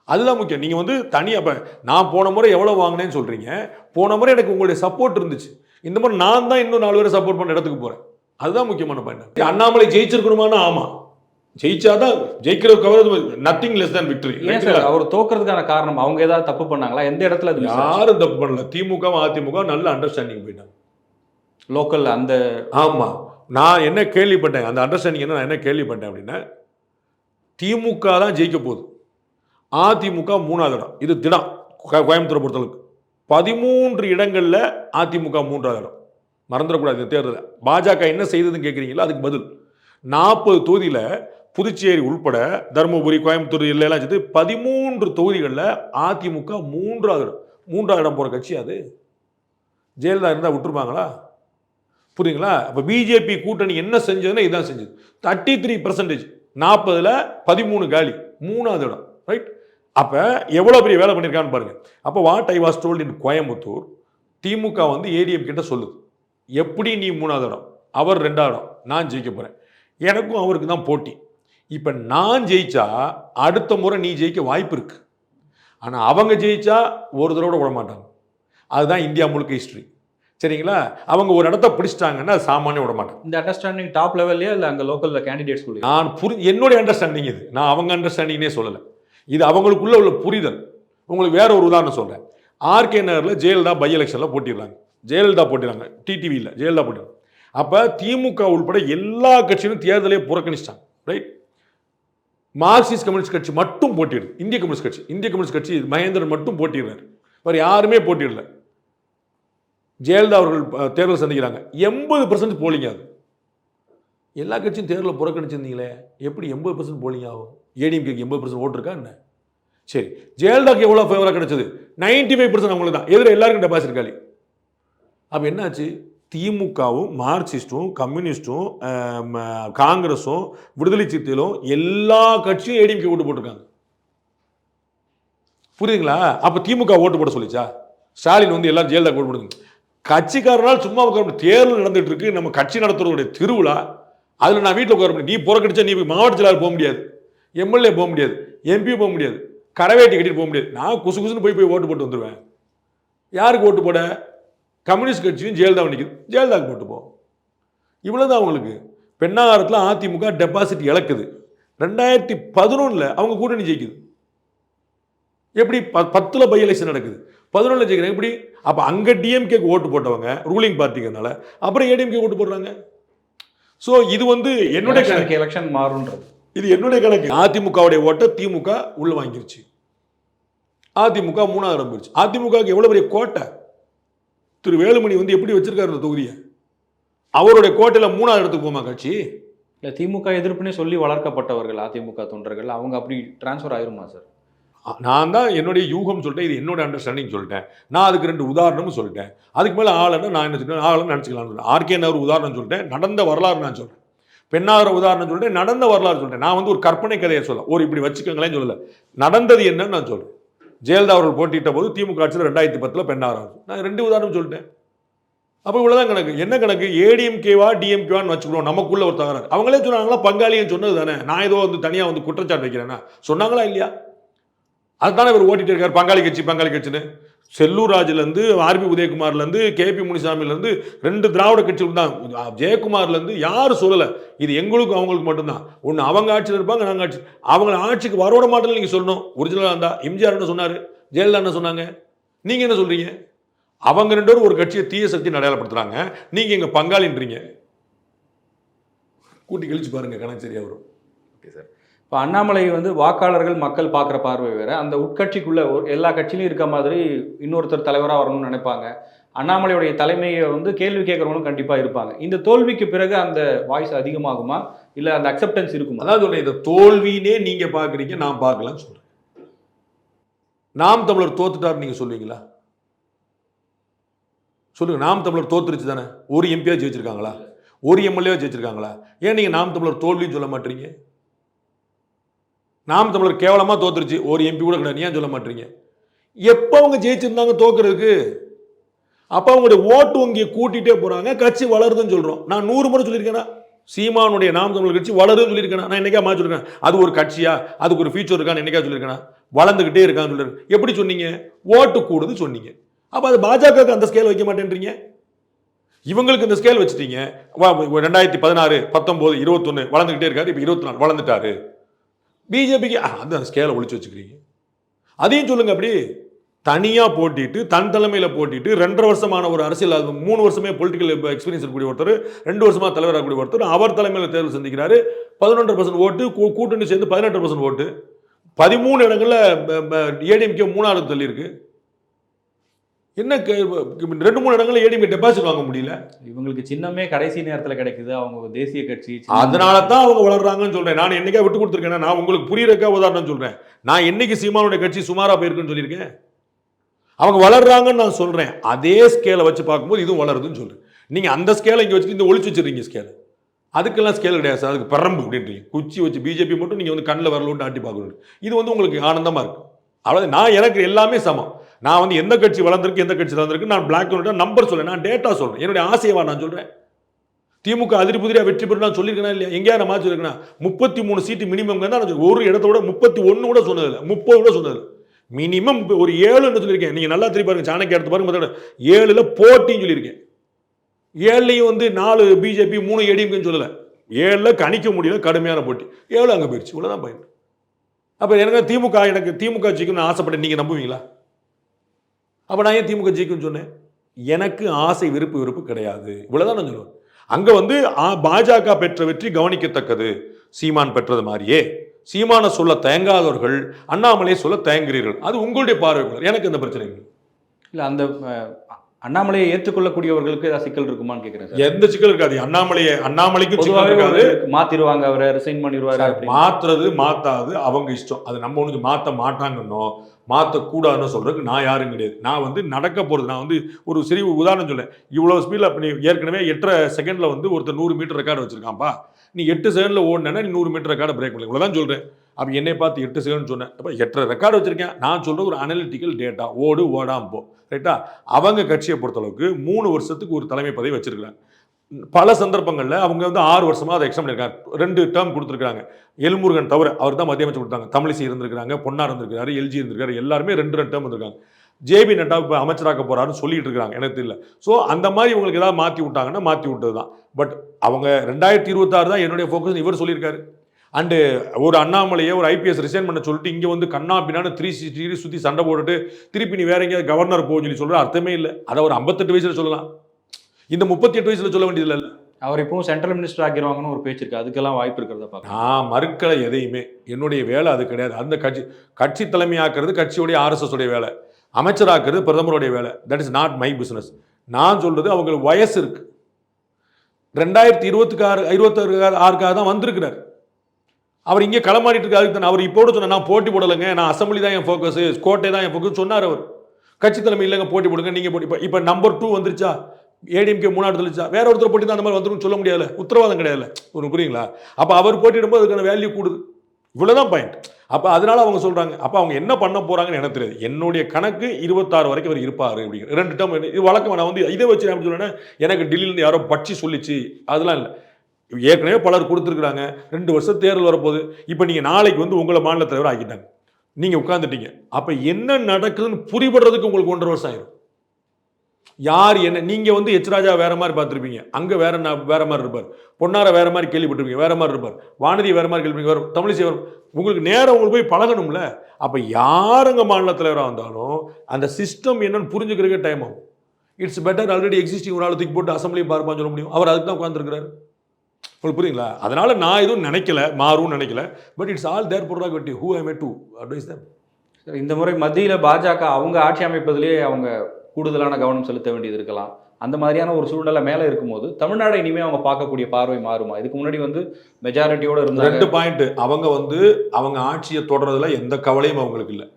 அதுதான் முக்கியம். நீங்கள் வந்து தனியாக இப்போ நான் போன முறை எவ்வளோ வாங்கினேன்னு சொல்கிறீங்க போன முறை எனக்கு உங்களுடைய சப்போர்ட் இருந்துச்சு. இந்த மாதிரி நான் தான் இன்னும் நாலு பேரை சப்போர்ட் பண்ண இடத்துக்கு போகிறேன் அதுதான் முக்கியமான பாயிண்ட் அண்ணாமலை ஜெயிச்சிருக்கணுமானா ஆமா. ஜெயிச்சாதான் ஜெயிக்கிற கவர் நத்திங் லெஸ் ஏன் சார் அவர் தோக்குறதுக்கான காரணம் அவங்க ஏதாவது தப்பு பண்ணாங்களா? எந்த இடத்துல அது யாரும் தப்பு பண்ணல. திமுக அதிமுக நல்ல அண்டர்ஸ்டாண்டிங் போயிட்டாங்க. லோக்கல் அந்த ஆமா. நான் என்ன கேள்விப்பட்டேன்? அந்த அண்டர்ஸ்டாண்டிங் என்ன? நான் என்ன கேள்விப்பட்டேன் அப்படின்னா திமுக தான் ஜெயிக்க போகுது. அதிமுக மூணாவது இடம். இது திடம் கோ- கோயம்புத்தூரை பொறுத்தளவுக்கு. பதிமூன்று இடங்களில் அதிமுக மூன்றாவது இடம். மறந்துடக்கூடாது இந்த தேர்தலில் பாஜக என்ன செய்ததுன்னு கேட்குறீங்களோ அதுக்கு பதில். நாற்பது தொகுதியில் புதுச்சேரி உள்பட தருமபுரி கோயம்புத்தூர் எல்லாம் சேர்த்து பதிமூன்று தொகுதிகளில் அதிமுக மூன்றாவது இடம். மூன்றாவது இடம் போகிற கட்சி அது. ஜெயலலிதா இருந்தால் விட்டுருப்பாங்களா? புரியுங்களா இப்போ பிஜேபி கூட்டணி என்ன செஞ்சதுன்னா இதான் செஞ்சது. தேர்ட்டி த்ரீ பர்சன்டேஜ் நாற்பதில் பதிமூணு காலி. மூணாவது இடம். ரைட் அப்போ எவ்வளோ பெரிய வேலை பண்ணியிருக்கான்னு பாருங்க. அப்போ what I was told in Coimbatore DMK வந்து ஏடிஎம் கிட்ட சொல்லுது. எப்படி நீ மூணாவது இடம்? அவர் ரெண்டாவது இடம். நான் ஜெயிக்க போகிறேன் எனக்கும் அவருக்கு தான் போட்டி. இப்போ நான் ஜெயிச்சா அடுத்த முறை நீ ஜெயிக்க வாய்ப்பு இருக்கு. ஆனால் அவங்க ஜெயிச்சா ஒரு தடவை விட மாட்டாங்க. அதுதான் இந்தியா முழுக்க ஹிஸ்ட்ரி சரிங்களா? அவங்க ஒரு இடத்த பிடிச்சிட்டாங்கன்னா அது சாமானியம் விட மாட்டாங்க. இந்த அண்டர்ஸ்டாண்டிங் டாப் லெவல்லையா இல்ல அங்க லோக்கல்ல கேண்டிடேட்ஸ் நான் புரி என்னுடைய அண்டர்ஸ்டாண்டிங் இது. நான் அவங்க அண்டர்ஸ்டாண்டிங்னே சொல்லலை. இது அவங்களுக்குள்ள உள்ள புரிதல். உங்களுக்கு வேற ஒரு உதாரணம் சொல்கிறேன் ஆர்கே நகரில் ஜெயலலிதா பை எலெக்ஷனில் போட்டிடுறாங்க. ஜெயலலிதா போட்டிடுறாங்க. டிடிவியில் ஜெயலலிதா போட்டிடுறாங்க. அப்போ திமுக உள்பட எல்லா கட்சியும் தேர்தலே புறக்கணிச்சிட்டாங்க. ரைட் மார்க்சிஸ்ட் கம்யூனிஸ்ட் கட்சி மட்டும் போட்டிடுது. இந்திய கம்யூனிஸ்ட் கட்சி. இந்திய கம்யூனிஸ்ட் கட்சி மகேந்திரன் மட்டும் போட்டிடுறாரு. வேறு யாருமே போட்டிடல. ஜெயலலிதா அவர்கள் தேர்தல் சந்திக்கிறாங்க. எண்பது பர்சன்ட் போலிங்க அது எல்லா கட்சியும் தேர்தலில் புறக்கணிச்சிருந்தீங்களே. எப்படி எண்பது பர்சன்ட் போலிங் ஆகும்? ஏடிஎம்கேக்கு எண்பது பர்சன்ட் ஓட்டு இருக்கா என்ன? சரி ஜெயலலிதாக்கு எவ்வளோ ஃபேவராக கிடைச்சது? நைன்டி ஃபைவ் பர்சன்ட் அவங்களுக்கு தான். எதிர எல்லாருக்கும் டெபாசிட் காலி அப்போ என்னாச்சு? திமுகவும் மார்க்சிஸ்டும் கம்யூனிஸ்டும் ம- காங்கிரஸும் விடுதலை சிறுத்தைகளும் எல்லா கட்சியும் ஏடிஎம்கே ஓட்டு போட்டிருக்காங்க. புரியுதுங்களா? அப்போ திமுக ஓட்டு போட சொல்லிச்சா? ஸ்டாலின் வந்து எல்லாரும் ஜெயலலிதா ஓட்டு போடுங்க. கட்சிக்காரனால் சும்மா உட்கார தேர்தல் நடந்துட்டு இருக்கு. நம்ம கட்சி நடத்துறதுடைய திருவிழா. அதில் நான் வீட்டில் உட்கார முடியும் நீ புறக்கடிச்சா நீ மாவட்ட செயலாளர் போக முடியாது. எம்எல்ஏ போக முடியாது எம்பி போக முடியாது கரவேட்டி கட்டிட்டு போக முடியாது. நான் குசு குசுன்னு போய் போய் ஓட்டு போட்டு வந்துடுவேன் யாருக்கு ஓட்டு போட? கம்யூனிஸ்ட் கட்சியும் ஜெயலலிதா நிற்குது ஜெயலலிதாவுக்கு போட்டு போ. இவ்வளோதான் அவங்களுக்கு. பெண்ணாகாரத்தில் அதிமுக டெபாசிட் இழக்குது. ரெண்டாயிரத்தி பதினொன்றில் அவங்க கூட்டணி ஜெயிக்குது. எப்படி? ப பத்தில் பை எலெக்ஷன் நடக்குது. பதினொன்றில் ஜெயிக்கிறேன் எப்படி? அப்போ அங்கே டிஎம்கேக்கு ஓட்டு போட்டவங்க ரூலிங் பார்ட்டிங்கிறதுனால. அப்புறம் ஏடிஎம்கே ஓட்டு போடுறாங்க. ஸோ இது வந்து என்னுடைய எலெக்ஷன் மாறுன்றது இது என்னுடைய கணக்கு. அதிமுகவுடைய ஓட்டை திமுக உள்ள வாங்கிருச்சு. அதிமுக மூணாவது இடம் போயிடுச்சு அதிமுகவுக்கு எவ்வளோ பெரிய கோட்டை? திரு வேலுமணி வந்து எப்படி வச்சிருக்காரு இந்த தொகுதியை? அவருடைய கோட்டையில் மூணாவது இடத்துக்கு போமா கட்சி? இல்ல திமுக எதிர்ப்புனே சொல்லி வளர்க்கப்பட்டவர்கள் அதிமுக தொண்டர்கள். அவங்க அப்படி டிரான்ஸ்ஃபர் ஆயிருமா சார் நான் தான் என்னுடைய யூகம் சொல்லிட்டேன். இது என்னோட அண்டர்ஸ்டாண்டிங் சொல்லிட்டேன். நான் அதுக்கு ரெண்டு உதாரணமும் சொல்லிட்டேன். அதுக்கு மேலே ஆளுன்னா நான் என்ன சொல்லிட்டேன் ஆளுன்னு நினச்சிக்கலாம் ஆர்கே ஒரு உதாரணம் சொல்லிட்டேன். நடந்த வரலாறு நான் சொல்கிறேன் பெண்ணாகிற உதாரணம் சொல்லிட்டு நடந்த வரலாறு சொல்கிறேன் நான் வந்து ஒரு கற்பனை கதையை சொல்ல ஒரு இப்படி வச்சுக்கோங்களேன்னு சொல்லலை. நடந்தது என்னன்னு நான் சொல்கிறேன் ஜெயலலிதா அவர்கள் போட்டிட்ட போது திமுக ஆட்சியில் ரெண்டாயிரத்தி பத்தில் பெண்ணாகிறார். நான் ரெண்டு உதாரணம் சொல்லிட்டேன். அப்போ இவ்வளோதான் கணக்கு. என்ன கணக்கு? ஏடிஎம்கேவா டிஎம்கேவான்னு வச்சுக்கிறோம் நமக்குள்ள ஒரு தகராறு அவங்களே சொன்னாங்களா? பங்காளின்னு சொன்னது தானே. நான் ஏதோ வந்து தனியாக வந்து குற்றச்சாட்டு வைக்கிறேன்னா. சொன்னாங்களா இல்லையா? அதுதானே இவர் ஓட்டிட்டு இருக்கார். பங்காளி கட்சி பங்காளி கட்சின்னு. செல்லூர் ராஜுலேருந்து ஆர்பி உதயகுமார்லேருந்து கேபி முனிசாமிலேருந்து ரெண்டு திராவிட கட்சிகள் தான் ஜெயக்குமார்லேருந்து யாரும் சொல்லலை. இது எங்களுக்கும் அவங்களுக்கு மட்டும்தான். ஒன்று அவங்க ஆட்சியில் இருப்பாங்க நாங்கள் ஆட்சி அவங்கள ஆட்சிக்கு வரோட மாட்டேன்னு நீங்கள் சொல்லணும். ஒரிஜினலாக இருந்தால் எம்ஜிஆர் என்ன சொன்னார்? ஜெயலலிதா என்ன சொன்னாங்க? நீங்கள் என்ன சொல்கிறீங்க அவங்க ரெண்டு பேரும் ஒரு கட்சியை தீய சக்தி அடையாளப்படுத்துகிறாங்க நீங்கள் எங்கள் பங்காளின்றீங்க. கூட்டி கழிச்சு பாருங்கள் கணக்கு சரியாக வரும். Okay sir. இப்போ அண்ணாமலை வந்து வாக்காளர்கள் மக்கள் பார்க்குற பார்வை வேறு. அந்த உட்கட்சிக்குள்ளே ஒரு எல்லா கட்சியிலும் இருக்க மாதிரி இன்னொருத்தர் தலைவராக வரணும்னு நினைப்பாங்க. அண்ணாமலையுடைய தலைமையை வந்து கேள்வி கேட்குறவங்களும் கண்டிப்பாக இருப்பாங்க. இந்த தோல்விக்கு பிறகு அந்த வாய்ஸ் அதிகமாகுமா? இல்லை அந்த அக்செப்டன்ஸ் இருக்குமா? அதாவது சொன்னேன் இந்த தோல்வினே நீங்கள் பார்க்குறீங்க நான் பார்க்கலன்னு சொல்கிறேன் நாம் தமிழர் தோத்துட்டார் நீங்கள் சொல்லுவீங்களா? சொல்லுங்க நாம் தமிழர் தோத்துருச்சு தானே? ஒரு எம்பியா ஜெயிச்சிருக்காங்களா? ஒரு எம்எல்ஏ ஜெயிச்சிருக்காங்களா? ஏன் நீங்கள் நாம் தமிழர் தோல்வின்னு சொல்ல மாட்டீங்க? நாம் தமிழர் கேவலமாக தோத்துருச்சு. ஒரு எம்பி கூட கிடையாது. ஏன் சொல்ல மாட்டீங்க? எப்போ அவங்க ஜெயிச்சிருந்தாங்க தோக்குறதுக்கு? அப்போ அவங்களுடைய ஓட்டு வங்கியை கூட்டிகிட்டே போகிறாங்க கட்சி வளருதுன்னு சொல்கிறோம் நான் நூறு முறை சொல்லியிருக்கேனா? சீமானுடைய நாம் தமிழர் கட்சி வளருதுன்னு சொல்லியிருக்கேன்? நான் என்னைக்கா மாற்றி சொல்லியிருக்கேன் அது ஒரு கட்சியா? அதுக்கு ஒரு ஃபியூச்சர் இருக்கான்னு என்னைக்கா சொல்லியிருக்கேனா? வளர்ந்துக்கிட்டே இருக்கான்னு சொல்லியிருக்கேன். எப்படி சொன்னீங்க? ஓட்டு கூடுது சொன்னீங்க. அப்போ அது பாஜகவுக்கு அந்த ஸ்கேல் வைக்க மாட்டேன்றீங்க? இவங்களுக்கு இந்த ஸ்கேல் வச்சுட்டீங்க. ரெண்டாயிரத்தி பதினாறு பத்தொம்போது இருபத்தொன்று வளர்ந்துக்கிட்டே இருக்காரு. இப்போ இருபத்தி நாலு வளர்ந்துட்டாரு. பிஜேபிக்கு அந்த ஸ்கேலை ஒழிச்சு வச்சுக்கிறீங்க. அதையும் சொல்லுங்க அப்படி. தனியாக போட்டிட்டு தன் தலைமையில் போட்டிட்டு ரெண்டரை வருஷமான ஒரு அரசியல் மூணு வருஷமே பொலிட்டிக்கல் எக்ஸ்பீரியன்ஸ் இருக்கக்கூடிய ஒருத்தர் ரெண்டு வருஷமா தலைவராக இருக்கக்கூடிய ஒருத்தர் அவர் தலைமையில் தேர்தல் சந்திக்கிறாரு. பதினொன்று பர்சன்ட் ஓட்டு கூ- கூட்டணி சேர்ந்து பதினெட்டு பர்சன்ட் ஓட்டு. பதிமூணு இடங்களில் ஏடிஎம்கே மூணாவது தள்ளி இருக்குது என்ன ரெண்டு மூணு இடங்களில் ஏடிஎம்கே டெபாசிட் வாங்க முடியல. இவங்களுக்கு சின்னமே கடைசி நேரத்துல கிடைக்குது. அவங்க தேசிய கட்சி. அதனால தான் அவங்க வளர்றாங்கன்னு சொல்றேன். நான் என்னைக்கா விட்டு கொடுத்துருக்கேன் நான் உங்களுக்கு புரியறக்கா உதாரணம் சொல்றேன். நான் என்னைக்கு சீமானுடைய கட்சி சுமாரா போயிருக்குன்னு சொல்லியிருக்கேன். அவங்க வளர்றாங்கன்னு நான் சொல்றேன். அதே ஸ்கேலை வச்சு பார்க்கும்போது இதுவும் வளருதுன்னு சொல்றேன். நீங்க அந்த ஸ்கேலை இங்க வச்சுட்டு இந்த ஒளிச்சு வச்சிருக்கீங்க ஸ்கேலை அதுக்கெல்லாம் ஸ்கேல் கிடையாது சார். அதுக்கு பரம்பு அப்படின்றீங்க. குச்சி வச்சு பிஜேபி மட்டும் நீங்க வந்து கண்ணில் வரலோட்டு ஆட்டி பார்க்கணும். இது வந்து உங்களுக்கு ஆனந்தமா இருக்கு. அவ்வளவு நான் எனக்கு எல்லாமே சமம். நான் வந்து எந்த கட்சி வளர்ந்துருக்கு எந்த கட்சி வளர்ந்துருக்கு நான் பிளாக் நம்பர் சொல்கிறேன் நான் டேட்டா சொல்கிறேன் என்னுடைய ஆசையவா நான் சொல்கிறேன் திமுக அதிரி புதிரியாக வெற்றி பெறும் நான் சொல்லியிருக்கேன் இல்லையா? எங்கேயா நான் மாற்றி சொல்லியிருக்கேன் முப்பத்தி மூணு சீட்டு மினிமம் தான் நான் சொல்றேன். ஒரு இடத்தோட முப்பத்தி ஒன்று கூட சொன்னதில்லை. முப்பது கூட சொன்னதில்லை. மினிமம் ஒரு ஏழுன்னு சொல்லியிருக்கேன். நீங்கள் நல்லா திருப்பி பாருங்க சாணக்கிய எடுத்து பாருங்க ஏழில் போட்டின்னு சொல்லியிருக்கேன். ஏழுலையும் வந்து நாலு பிஜேபி மூணு ஏடிஎம்கேன்னு சொல்லலை. ஏழில் கணிக்க முடியல கடுமையான போட்டி. ஏழு அங்கே போயிடுச்சு. இவ்வளோதான் பயன் அப்போ எனக்கு திமுக எனக்கு திமுக ஜெயிக்கணும்னு ஆசைப்பட்டேன். நீங்கள் நம்புவீங்களா? அப்போ நான் ஏன் திமுக ஜெயிக்கும்னு சொன்னேன்? எனக்கு ஆசை விருப்பு விருப்பு கிடையாது. இவ்வளவுதான் நான் சொல்லுவேன். அங்க வந்து பாஜக பெற்ற வெற்றி கவனிக்கத்தக்கது. சீமான் பெற்றது மாதிரியே சீமான சொல்ல தயங்காதவர்கள் அண்ணாமலையை சொல்ல தயங்குறீர்கள் அது உங்களுடைய பார்வைக்குள்ள எனக்கு இந்த பிரச்சனை இல்லை. இல்ல அந்த அண்ணாமலையை ஏற்றுக்கொள்ளக்கூடியவர்களுக்கு ஏதாவது சிக்கல் இருக்குமான்னு கேட்கிறேன் எந்த சிக்கல் இருக்காது. அண்ணாமலையை அண்ணாமலைக்கும் சிக்கல் இருக்காது. ஒரு மாத்திருவாங்க அவரை ரிசைன் பண்ணிடுவாரு. மாத்துறது மாத்தாது அவங்க இஷ்டம். அது நம்ம ஒன்று மாத்த மாட்டாங்கன்னோ மாற்றக்கூடாதுன்னு சொல்கிறதுக்கு நான் யாரும் கிடையாது. நான் வந்து நடக்க போகிறது நான் வந்து ஒரு சிறிய உதாரணம் சொல்லேன் இவ்வளோ ஸ்பீடில் அப்படி ஏற்கனவே எட்டரை செகண்டில் வந்து ஒருத்தர் நூறு மீட்டர் ரெக்கார்டு வச்சிருக்கான்ப்பா. நீ எட்டு செகண்டில் ஓடினா நீ நூறு மீட்டர் ரெக்கார்டை பிரேக் பண்ணல இவ்வளோதான் சொல்கிறேன் அப்போ என்னை பார்த்து எட்டு செகண்ட் சொன்னேன் அப்போ எட்டரை ரெக்கார்டு வச்சுருக்கேன். நான் சொல்கிற ஒரு அனலிட்டிக்கல் டேட்டா ஓடு ஓடாம போ. ரைட்டா அவங்க கட்சியை பொறுத்தளவுக்கு மூணு வருஷத்துக்கு ஒரு தலைமை பதவி வச்சிருக்காங்க பல சந்தர்ப்பங்களில் அவங்க வந்து ஆறு வருஷமாக அதை எக்ஸாம் பண்ணியிருக்காங்க ரெண்டு டேர்ம் கொடுத்துருக்காங்க எல்முருகன் தவிர அவர் தான் மத்திய அமைச்சர் கொடுத்தாங்க. தமிழிசை இருந்திருக்காங்க பொன்னார் இருந்திருக்காரு எல்ஜி இருந்திருக்காரு எல்லாருமே ரெண்டு ரெண்டு டேர்ம் இருந்திருக்காங்க ஜேபி நட்டா இப்போ அமைச்சராக்க போகிறாருன்னு சொல்லிட்டு இருக்காங்க எனக்கு தெரியல. ஸோ அந்த மாதிரி இவங்களுக்கு ஏதாவது மாற்றி விட்டாங்கன்னா மாற்றி விட்டது தான் பட் அவங்க ரெண்டாயிரத்தி இருபத்தாறு தான் என்னுடைய ஃபோக்கஸ் இவர் சொல்லியிருக்காரு. அண்டு ஒரு அண்ணாமலையை ஒரு ஐபிஎஸ் ரிசைன் பண்ண சொல்லிட்டு இங்கே வந்து கண்ணா பின்னான்னு த்ரீ சிக்ஸ்டி சுற்றி சண்டை போட்டுட்டு திருப்பி நீ வேற எங்கேயாவது கவர்னர் போன்னு சொல்லி சொல்கிற அர்த்தமே இல்லை. அதை ஒரு ஐம்பத்தெட்டு வயசில் சொல்லலாம். இந்த முப்பத்தி எட்டு வயசுல சொல்ல வேண்டியதில்லை. அவர் இப்பவும் சென்ட்ரல் மினிஸ்டர் ஆக்கிடுவாங்கன்னு ஒரு பேச்சு இருக்கு. அதுக்கெல்லாம் வாய்ப்பு இருக்கிறத பார்க்கலாம் நான் மறுக்கலை எதையுமே. என்னுடைய வேலை அது கிடையாது. அந்த கட்சி கட்சி தலைமையாக்குறது கட்சியுடைய ஆர்எஸ்எஸ் உடைய வேலை. அமைச்சராக்குறது பிரதமருடைய வேலை. That is not my business நான் சொல்றது அவங்களுக்கு வயசு இருக்கு. ரெண்டாயிரத்தி இருபத்துக்கு ஆறு இருபத்தாறு ஆறுக்காக தான் வந்திருக்கிறார். அவர் இங்கே களமாடிட்டு இருக்காரு. தான் அவர் இப்போ கூட சொன்னார் நான் போட்டி போடலைங்க. நான் அசம்பிளி தான் என் ஃபோக்கஸ் கோட்டை தான் என் ஃபோக்கஸ் சொன்னார் அவர். கட்சி தலைமை இல்லைங்க போட்டி போடுங்க நீங்கள் போட்டி இப்போ இப்போ நம்பர் டூ வந்துருச்சா? ஏடிஎம்கே மூணாவது வந்துருச்சா வேற ஒருத்தர் போட்டி தான் அந்த மாதிரி வந்துடும் சொல்ல முடியாது உத்தரவாதம் கிடையாது ஒரு புரியுங்களா? அப்போ அவர் போட்டியிடும்போது அதுக்கான வேல்யூ கூடுது. இவ்வளோதான் பாயிண்ட் அப்போ அதனால அவங்க சொல்கிறாங்க அப்போ அவங்க என்ன பண்ண போகிறாங்கன்னு எனக்கு தெரியாது. என்னுடைய கணக்கு இருபத்தாறு வரைக்கும் அவர் இருப்பார் அப்படிங்கிற ரெண்டு டேர்ம் இது வழக்கம் நான் வந்து இதை வச்சு நான் சொல்றேன்னா எனக்கு டெல்லியிலேருந்து யாரோ பட்சி சொல்லிச்சு. அதெல்லாம் இல்லை. ஏற்கனவே பலர் கொடுத்துருக்குறாங்க. ரெண்டு வருஷம் தேர்தல் வரப்போகுது. இப்போ நீங்கள் நாளைக்கு வந்து உங்களை மாநில தலைவர் ஆக்கிட்டாங்க. நீங்கள் உட்காந்துட்டீங்க அப்போ என்ன நடக்குதுன்னு புரிபடுறதுக்கு உங்களுக்கு ஒன்றரை வருஷம் ஆயிரும். யார் என்ன நீங்கள் வந்து எச் ராஜா வேற மாதிரி பார்த்துருப்பீங்க. அங்கே வேற நான் வேற மாதிரி இருப்பார். பொன்னார வேற மாதிரி கேள்விப்பட்டிருப்பீங்க வேற மாதிரி இருப்பார். வானதி வேற மாதிரி கேள்வி வரும் தமிழிசை வரும். உங்களுக்கு நேரம் உங்களுக்கு போய் பழகணும்ல. அப்போ யாருங்க மாநில தலைவராக வந்தாலும் அந்த சிஸ்டம் என்னன்னு புரிஞ்சுக்கிறதுக்கே டைம் ஆகும். இட்ஸ் பெட்டர் ஆல்ரெடி எக்ஸிஸ்டிங் ஒரு ஆள் தூக்கி போட்டு அசம்பிளியும் பார்ப்பான்னு சொல்ல முடியும். அவர் அதுக்கு தான் உட்காந்துருக்கிறார் உங்களுக்கு புரியுங்களா? அதனால் நான் எதுவும் நினைக்கல மாறும்னு நினைக்கல. பட் இட்ஸ் ஆல் தேர் பொருளாக வெட்டி who I may to advise them sir, இந்த முறை மத்தியில் பாஜக அவங்க ஆட்சி அமைப்பதிலேயே அவங்க கூடுதலான கவனம் செலுத்த வேண்டியது இருக்கலாம். அந்த மாதிரியான ஒரு சூழ்நிலை மேல இருக்கும்போது தமிழ்நாடு இனிமே அவங்க பார்க்கக்கூடிய பார்வை மாறுமா? இதுக்கு முன்னாடி வந்து மெஜாரிட்டியோட இருந்த ரெண்டு பாயிண்ட் அவங்க வந்து அவங்க ஆட்சியை தொடர்றதுல எந்த கவலையும் அவங்களுக்கு இல்லை.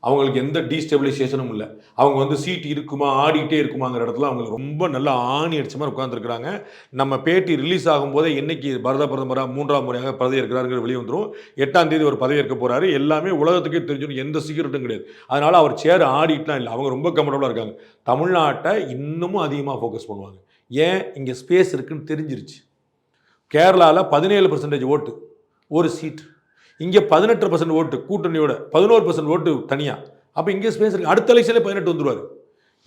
அவங்களுக்கு எந்த டீஸ்டெபிலைசேஷனும் இல்லை. அவங்க வந்து சீட் இருக்குமா ஆடிட்டே இருக்குமாங்கிற இடத்துல அவங்களுக்கு ரொம்ப நல்லா ஆணி அடிச்ச மாதிரி உட்காந்துருக்குறாங்க நம்ம பேட்டி ரிலீஸ் ஆகும்போதே என்னைக்கு பரத பிரதமராக மூன்றாம் முறையாக பதவி இருக்கிறாருங்கிற வெளியே வந்துடும் எட்டாம் தேதி ஒரு பதவி ஏற்க போகிறாரு எல்லாமே உலகத்துக்கே தெரிஞ்சிடும் எந்த சீக்கிரட்டும் கிடையாது. அதனால் அவர் சேர் ஆடிட்டுலாம் இல்லை. அவங்க ரொம்ப கம்ஃபர்டபுளாக இருக்காங்க. தமிழ்நாட்டை இன்னமும் அதிகமாக ஃபோக்கஸ் பண்ணுவாங்க. ஏன்? இங்கே ஸ்பேஸ் இருக்குன்னு தெரிஞ்சிருச்சு. கேரளாவில் பதினேழு பர்சன்டேஜ் ஓட்டு. ஒரு சீட் இங்கே பதினெட்டு பர்சன்ட் ஓட்டு கூட்டணியோட பதினோரு பர்சன்ட் ஓட்டு தனியாக அப்போ இங்கே ஸ்பேஸ் இருக்குது அடுத்த எலெக்ஷன்ல பதினெட்டு வந்துடுவார்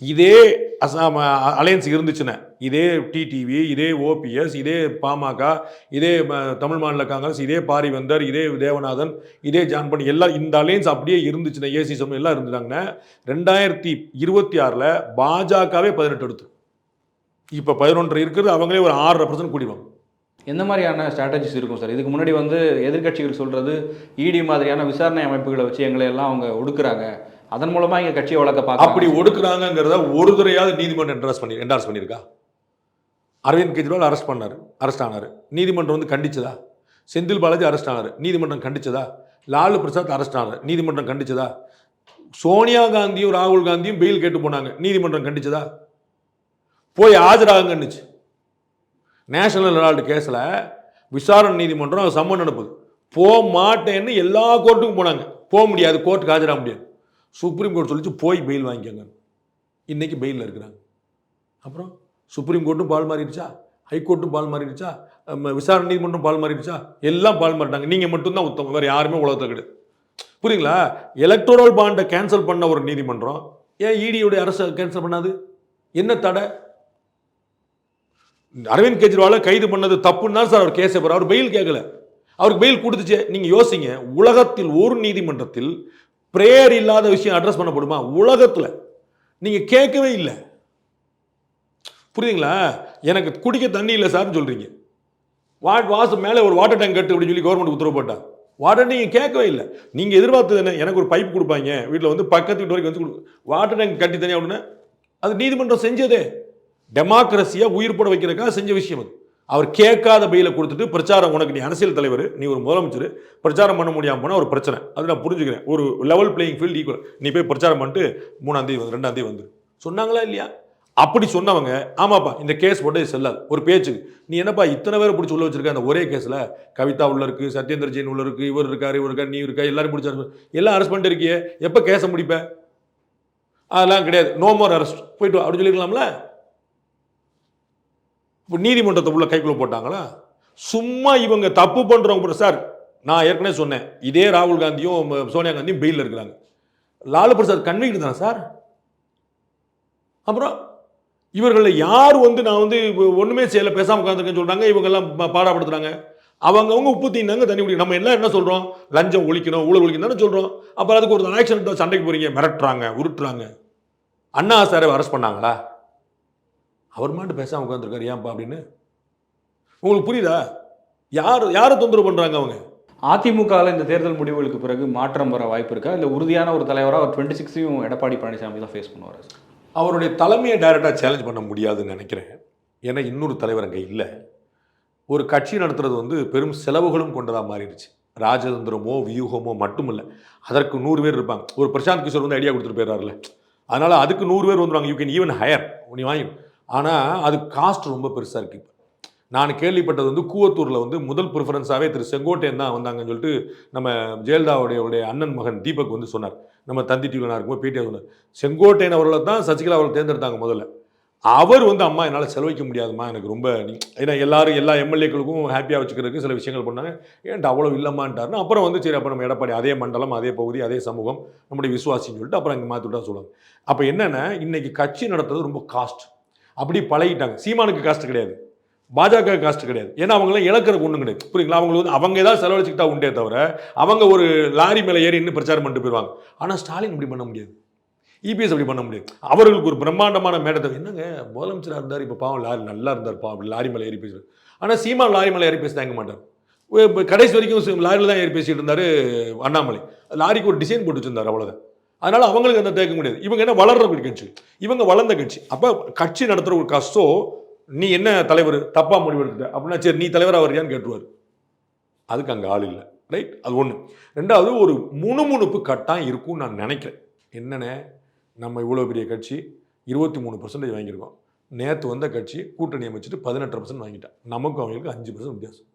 இதே அசாம அலையன்ஸ் இருந்துச்சுன்னா இதே டிடிவி இதே ஓபிஎஸ் இதே பாமக இதே தமிழ் மாநில காங்கிரஸ் இதே பாரிவந்தர் இதே தேவநாதன் இதே ஜான்பன் எல்லாம் இந்த அலையன்ஸ் அப்படியே இருந்துச்சுன்னா ஏசி சமூகம் எல்லாம் இருந்துட்டாங்கன்னா ரெண்டாயிரத்தி இருபத்தி ஆறில் பாஜகவே பதினெட்டு எடுத்து. இப்போ பதினொன்று இருக்கிறது அவங்களே ஒரு ஆறரை பர்சன்ட் கூடிவாங்க எந்த மாதிரியான ஸ்ட்ராட்டஜிஸ் இருக்கும் சார் இதுக்கு முன்னாடி வந்து எதிர்க்கட்சிகள் சொல்கிறது இடி மாதிரியான விசாரணை அமைப்புகளை வச்சு எங்களை எல்லாம் அவங்க ஒடுக்குறாங்க. அதன் மூலமாக எங்கள் கட்சியை வளர்க்க பார்க்க அப்படி ஒடுக்குறாங்கங்கிறத ஒரு துறையாவது நீதிமன்றம் என்ட்ரஸ் பண்ணி என்டார்ஸ் பண்ணியிருக்கா? அரவிந்த் கெஜ்ரிவால் அரெஸ்ட் பண்ணார் அரெஸ்ட் ஆனார். நீதிமன்றம் வந்து கண்டிச்சதா? செந்தில் பாலாஜி அரெஸ்ட் ஆனார். நீதிமன்றம் கண்டிச்சதா? லாலு பிரசாத் அரெஸ்ட் ஆனார். நீதிமன்றம் கண்டிச்சதா? சோனியா காந்தியும் ராகுல் காந்தியும் பெயில் கேட்டு போனாங்க. நீதிமன்றம் கண்டிச்சதா? போய் ஆஜராகுங்கன்னுச்சு நேஷனல் ஹெரால்டு கேஸில் விசாரணை நீதிமன்றம் சம்மன் அனுப்புது. போக மாட்டேன்னு எல்லா கோர்ட்டுக்கும் போனாங்க. போக முடியாது. கோர்ட்டுக்கு ஆஜராக முடியாது. சுப்ரீம் கோர்ட் சொல்லிச்சு போய் பெயில் வாங்கிக்கோங்க. இன்றைக்கி பெயிலில் இருக்கிறாங்க. அப்புறம் சுப்ரீம் கோர்ட்டும் பால் மாறிடுச்சா? ஹைகோர்ட்டும் பால் மாறிடுச்சா? விசாரணை நீதிமன்றம் பால் மாறிடுச்சா? எல்லாம் பால் மாறிட்டாங்க. நீங்கள் மட்டும்தான் உத்தம் வேறு யாருமே உலகத்தில் கிடையாது. புரியுங்களா எலக்ட்ரோரல் பாண்டை கேன்சல் பண்ண ஒரு நீதிமன்றம் ஏன் இடியுடைய அரசு கேன்சல் பண்ணாது? என்ன தடை? அரவிந்த் கெஜ்ரிவாலை கைது பண்ணது தப்புன்னு தான் சார் அவர் கேஸே போகிறார் அவர் பெயில் கேட்கல. அவருக்கு பெயில் கொடுத்துச்சு. நீங்கள் யோசிங்க உலகத்தில் ஒரு நீதிமன்றத்தில் பிரேயர் இல்லாத விஷயம் அட்ரஸ் பண்ணப்படுமா? உலகத்தில். நீங்கள் கேட்கவே இல்லை. புரியுதுங்களா? எனக்கு குடிக்க தண்ணி இல்லை சார்னு சொல்கிறீங்க வாட் வாசம் மேலே ஒரு வாட்டர் டேங்க் கட்டு அப்படின்னு சொல்லி கவர்மெண்ட் உத்தரவு போட்டா வாட்டர் நீங்கள் கேட்கவே இல்லை. நீங்கள் எதிர்பார்த்தது என்ன? எனக்கு ஒரு பைப் கொடுப்பாங்க. வீட்டில் வந்து பக்கத்து வீட்டு வரைக்கும் வந்து கொடு வாட்டர் டேங்க் கட்டி தனியாக அப்படின்னா அது நீதிமன்றம் செஞ்சதே. டெமோக்ரஸியை உயிர் போட வைக்கிறதுக்காக செஞ்ச விஷயம் அது. அவர் கேட்காத பையில கொடுத்துட்டு பிரச்சாரம் உனக்கு நீ அரசியல் தலைவர் நீ ஒரு முதலமைச்சர் பிரச்சாரம் பண்ண முடியாமல் போனால் ஒரு பிரச்சனை. அது நான் புரிஞ்சுக்கிறேன். ஒரு லெவல் பிளேயிங் ஃபீல்டு ஈக்குவல் நீ போய் பிரச்சாரம் பண்ணிட்டு மூணாம் தேதி வந்து ரெண்டாம் தேதி வந்து. சொன்னாங்களா இல்லையா? அப்படி சொன்னவங்க ஆமாப்பா இந்த கேஸ் போட்டு செல்லாது. ஒரு பேச்சுக்கு நீ என்னப்பா இத்தனை பேரை பிடிச்சி உள்ள வச்சிருக்க அந்த ஒரே கேஸில் கவிதா உள்ள இருக்கு சத்யேந்திர ஜெயின் உள்ள இருக்கு இவர் இருக்காரு இவர் இருக்கா நீ இருக்கா எல்லாரும் பிடிச்சாரு எல்லாம் அரெஸ்ட் பண்ணிட்டு இருக்கியே. எப்போ கேஸை முடிப்ப? அதெல்லாம் கிடையாது. நோ மோர் அரெஸ்ட் போயிட்டு அப்படின்னு சொல்லிக்கலாம்ல இப்போ நீதிமன்றத்தை உள்ள கைக்குள்ள போட்டாங்களா? சும்மா இவங்க தப்பு பண்ணுறவங்க கூட சார் நான் ஏற்கனவே சொன்னேன். இதே ராகுல் காந்தியும் சோனியா காந்தியும் பெயிலில் இருக்கிறாங்க. லாலு பிரசாத் கன்விக்ட் தானே சார்? அப்புறம் இவர்களில் யார் வந்து நான் வந்து ஒன்றுமே ஒண்ணுமே செய்யல பேசாமல் உட்காந்துருக்கேன்னு சொல்கிறாங்க இவங்கெல்லாம் பாடப்படுத்துகிறாங்க அவங்கவுங்க உப்பு தீனாங்க தண்ணி குடிக்க. நம்ம எல்லாம் என்ன சொல்கிறோம் லஞ்சம் ஒழிக்கணும் ஊழல் ஒழிக்கணும் தானே அப்புறம் அதுக்கு ஒரு ஆக்ஷன் எடுத்தால் சண்டைக்கு போறீங்க மிரட்டுறாங்க உருட்டுறாங்க. அண்ணா சாரை அரெஸ்ட் பண்ணாங்களா? அவர் மாட்டு பேசாம உட்காந்துருக்காரு ஏன்ப்பா அப்படின்னு? உங்களுக்கு புரியுதா? யார் யாரை தொந்தரவு பண்றாங்க அவங்க? அதிமுகவில் இந்த தேர்தல் முடிவுகளுக்கு பிறகு மாற்றம் வர வாய்ப்பு இருக்கா? இல்லை உறுதியான ஒரு தலைவராக அவர் டுவெண்ட்டி சிக்ஸையும் எடப்பாடி பழனிசாமி தான் ஃபேஸ் பண்ணுவார்? அவருடைய தலைமையை டைரெக்டாக சேலஞ்ச் பண்ண முடியாதுன்னு நினைக்கிறேன். ஏன்னா இன்னொரு தலைவர் அங்கே இல்லை. ஒரு கட்சி நடத்துறது வந்து பெரும் செலவுகளும் கொண்டதாக மாறிடுச்சு. ராஜதந்திரமோ வியூகமோ மட்டும் இல்லை அதற்கு நூறு பேர் இருப்பாங்க. ஒரு பிரசாந்த் கிஷோர் வந்து ஐடியா கொடுத்துட்டு போயிடுறாருல அதனால் அதுக்கு நூறு பேர் வந்துடுவாங்க யூ கேன் ஈவன் ஹையர் நீ வாங்கி ஆனால் அது காஸ்ட் ரொம்ப பெருசாக இருக்குது இப்போ. நான் கேள்விப்பட்டது வந்து கூவத்தூரில் வந்து முதல் ப்ரிஃபரன்ஸாகவே திரு செங்கோட்டையன் தான் வந்தாங்கன்னு சொல்லிட்டு நம்ம ஜெயலலிதாவுடைய உடைய அண்ணன் மகன் தீபக் வந்து சொன்னார். நம்ம தந்தி டிவியில் நான் இருக்கும்போது பேட்டியாக சொன்னார். செங்கோட்டையன் அவர்களை தான் சசிகலா அவர்கள் தேர்ந்தெடுத்தாங்க முதல்ல. அவர் வந்து அம்மா என்னால் செலவழிக்க முடியாதும்மா எனக்கு ரொம்ப ஏன்னா எல்லாரும் எல்லா எம்எல்ஏக்களுக்கும் ஹாப்பியாக வச்சுக்கிறதுக்கு சில விஷயங்கள் பண்ணாங்க. ஏன்ட்டு அவ்வளோ இல்லம்மான்ட்டாருன்னு அப்புறம் வந்து சரி அப்போ நம்ம எடப்பாடி அதே மண்டலம் அதே பகுதி அதே சமூகம் நம்முடைய விசுவாசின்னு சொல்லிட்டு அப்புறம் இங்கே மாற்றி விட்டா சொல்லுவாங்க. அப்போ என்னென்னா இன்றைக்கி கட்சி நடத்துறது ரொம்ப காஸ்ட் அப்படி பழகிட்டாங்க. சீமானுக்கு காஸ்ட் கிடையாது. பாஜக காஸ்ட் கிடையாது. ஏன்னா அவங்களாம் இழக்கிறதுக்கு ஒன்றும் கிடையாது. புரியுங்களா? அவங்களுக்கு வந்து அவங்க ஏதாவது செலவழிச்சுக்கிட்டா உண்டே தவிர அவங்க ஒரு லாரி மேலே ஏறி இன்னும் பிரச்சாரம் பண்ணிட்டு போயிடுவாங்க ஆனால் ஸ்டாலின் இப்படி பண்ண முடியாது. இபிஎஸ் அப்படி பண்ண முடியாது. அவர்களுக்கு ஒரு பிரம்மாண்டமான மேடத்தை என்னங்க முதலமைச்சராக இருந்தார் இப்போ பாவம் லாரி நல்லா இருந்தார் பாவம் அப்படி லாரி மேலே ஏறி பேசுவார் ஆனால் சீமா லாரி மேலே ஏறி பேச தாங்க மாட்டார்? இப்போ கடைசி வரைக்கும் லாரியில் தான் ஏறி பேசிட்டு இருந்தார் அண்ணாமலை. லாரிக்கு ஒரு டிசைன் போட்டு வச்சிருந்தார் அவ்வளோதான் அதனால் அவங்களுக்கு அந்த தேக்க முடியாது இவங்க என்ன வளர்ற ஒரு கட்சி. இவங்க வளர்ந்த கட்சி. அப்போ கட்சி நடத்துகிற ஒரு கஷ்டம் நீ என்ன தலைவர் தப்பாக முடிவு எடுத்துட்ட? அப்படின்னா சரி நீ தலைவராக வர்றியான்னு கேட்டுருவார். அதுக்கு அங்கே ஆள் இல்லை. ரைட் அது ஒன்று ரெண்டாவது ஒரு முணுமுணுப்பு கட்டாக இருக்கும்னு நான் நினைக்கிறேன். என்னென்ன நம்ம இவ்வளோ பெரிய கட்சி இருபத்தி மூணு பர்சன்டேஜ் வாங்கியிருக்கோம். நேற்று வந்த கட்சி கூட்டணி அமைச்சிட்டு பதினெட்டு பர்சன்ட் வாங்கிட்டான் நமக்கும் அவங்களுக்கு அஞ்சு பர்சன்ட் வித்தியாசம்.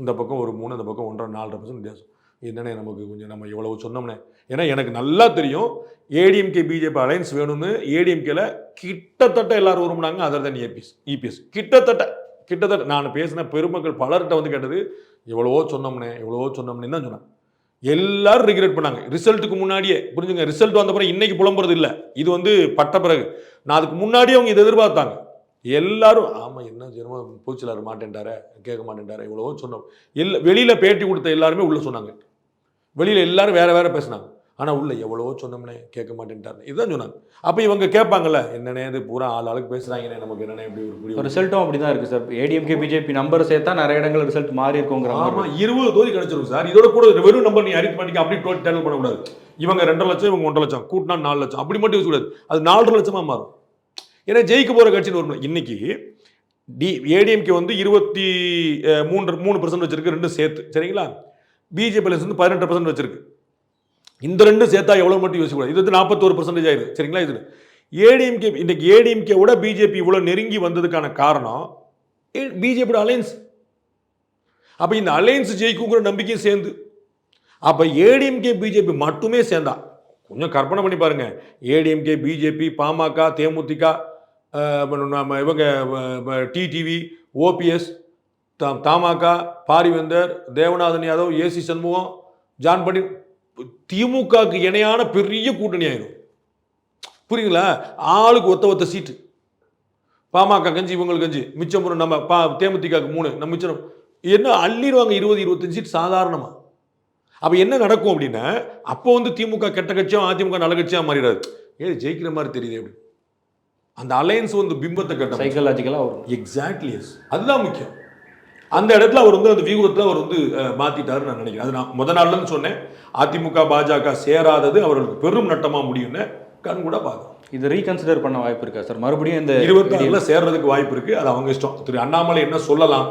இந்த பக்கம் ஒரு மூணு இந்த பக்கம் ஒன்றரை நாலரை பர்சன்ட் வித்தியாசம். என்னண்ணே நமக்கு கொஞ்சம் நம்ம எவ்வளவு சொன்னோம்னே. ஏன்னா எனக்கு நல்லா தெரியும் ஏடிஎம்கே பிஜேபி அலையன்ஸ் வேணும்னு ஏடிஎம்கேல கிட்டத்தட்ட எல்லாரும் விரும்புனாங்க அதர் தன் ஏபிஎஸ் இபிஎஸ் கிட்டத்தட்ட கிட்டத்தட்ட நான் பேசின பெருமக்கள் பலர்கிட்ட வந்து கேட்டது எவ்வளவோ சொன்னோம்னே எவ்வளவோ சொன்னோம்னே தான் சொன்னேன் எல்லாரும் ரிக்ரெட் பண்ணாங்க. ரிசல்ட்டுக்கு முன்னாடியே புரிஞ்சுங்க ரிசல்ட் வந்த பிறகு இன்னைக்கு புலம்புறது இல்லை. இது வந்து பட்ட பிறகு. நான் அதுக்கு முன்னாடியே அவங்க இதை எதிர்பார்த்தாங்க. எல்லாரும் ஆமாம் என்ன ஜென்ம பூச்சிலார் மாட்டேன்டாரே கேட்க மாட்டேன்டாரே இவ்வளவோ சொன்னோம். எல்லா வெளியில் பேட்டி கொடுத்த எல்லாருமே உள்ளே சொன்னாங்க. வெளியில் எல்லாரும் வேற வேற பேசுனாங்க. ஆனால் உள்ள எவ்வளவோ சொன்னோம்னே கேட்க மாட்டேன்ட்டாரு இதுதான் சொன்னாங்க. அப்போ இவங்க கேட்பாங்கல்ல என்னண்ணே இது பூரா ஆள் ஆளுக்கு பேசுகிறாங்கண்ணே நமக்கு என்னண்ணே இப்படி ஒரு ரிசல்ட்டும் அப்படி தான் இருக்குது சார் ஏடிஎம்கே பிஜேபி நம்பர் சேர்த்தா நிறைய இடங்கள் ரிசல்ட் மாறி இருக்குங்கிற ஆமா மாதிரி இருபது தொகுதி கிடைச்சிரும் சார் இதோட கூட வெறும் நம்பர் நீ அறிவிப்பு பண்ணிக்க அப்படி டோட்டல் டேனல் பண்ணக்கூடாது. இவங்க ரெண்டரை லட்சம் இவங்க ஒன்றரை லட்சம். கூட்டினா நாலு லட்சம். அப்படி மட்டும் யோசிக்கக்கூடாது அது நாலரை லட்சமா மாறும். ஏன்னா ஜெயிக்க போற கட்சின்னு வரும் இன்னைக்கு டி ஏடிஎம்கே வந்து இருபத்தி மூன்று மூணு பர்சன்ட் வச்சிருக்கு ரெண்டும் சேர்த்து. சரிங்களா? பிஜேபி வந்து பதினெட்டு பர்சன்ட் வச்சிருக்கு. இந்த ரெண்டும் சேர்த்தா எவ்வளோ மட்டும் யோசிக்கக்கூடாது இது வந்து நாற்பத்தோரு பர்சன்டேஜ் ஆயிடுது. சரிங்களா இது? ஏடிஎம்கே இன்றைக்கி ஏடிஎம்கே விட பிஜேபி இவ்வளோ நெருங்கி வந்ததுக்கான காரணம் பிஜேபியோட அலையன்ஸ் அப்போ இந்த அலையன்ஸ் ஜெயிக்குங்கிற நம்பிக்கையும் சேர்ந்து. அப்போ ஏடிஎம்கே பிஜேபி மட்டுமே சேர்ந்தா கொஞ்சம் கற்பனை பண்ணி பாருங்கள் ஏடிஎம்கே பிஜேபி பாமக தேமுதிக நம்ம இவங்க டிடிவி ஓபிஎஸ் தமாக பாரிவேந்தர் தேவநாதன் யாதவ் ஏசி சண்முகம் ஜான் பண்டிட் திமுகவுக்கு இணையான பெரிய கூட்டணி ஆயிரும். புரியுங்களா ஆளுக்கு ஒத்த ஒத்த சீட்டு. பாமக கஞ்சி இவங்களுக்கு கஞ்சி. மிச்சம் நம்ம பா தேமுதிகக்கு மூணு நம்ம மிச்சம். என்ன அள்ளிடுவாங்க இருபது இருபத்தஞ்சு சீட் சாதாரணமா? அப்போ என்ன நடக்கும் அப்படின்னா அப்போ வந்து திமுக கெட்ட கட்சியும் அதிமுக நல்ல கட்சியாக மாறிடாது. ஏ ஜெயிக்கிற மாதிரி தெரியுது அப்படி. அந்த அலையன்ஸ் வந்து பிம்பத்தை கட்ட சைக்கலாஜிக்கலாக வரும். எக்ஸாக்ட்லி எஸ் அதுதான் முக்கியம். அந்த இடத்துல அவர் வந்து அந்த வியூகத்தில் அவர் வந்து அஹ், மாத்திட்டாருன்னு நான் நினைக்கிறேன். அது நான் முத நாள்ல இருந்து சொன்னேன். அதிமுக பாஜக சேராதது அவர்களுக்கு பெரும் நட்டமா முடியும்னு கண் கூட பார்க்கும் இது ரீகன்சிடர் பண்ண வாய்ப்பு இருக்கா சார்? மறுபடியும் இந்த இருபத்தாறுல சேர்றதுக்கு வாய்ப்பு இருக்கு. அது அவங்க இஷ்டம். திரு அண்ணாமலை என்ன சொல்லலாம்?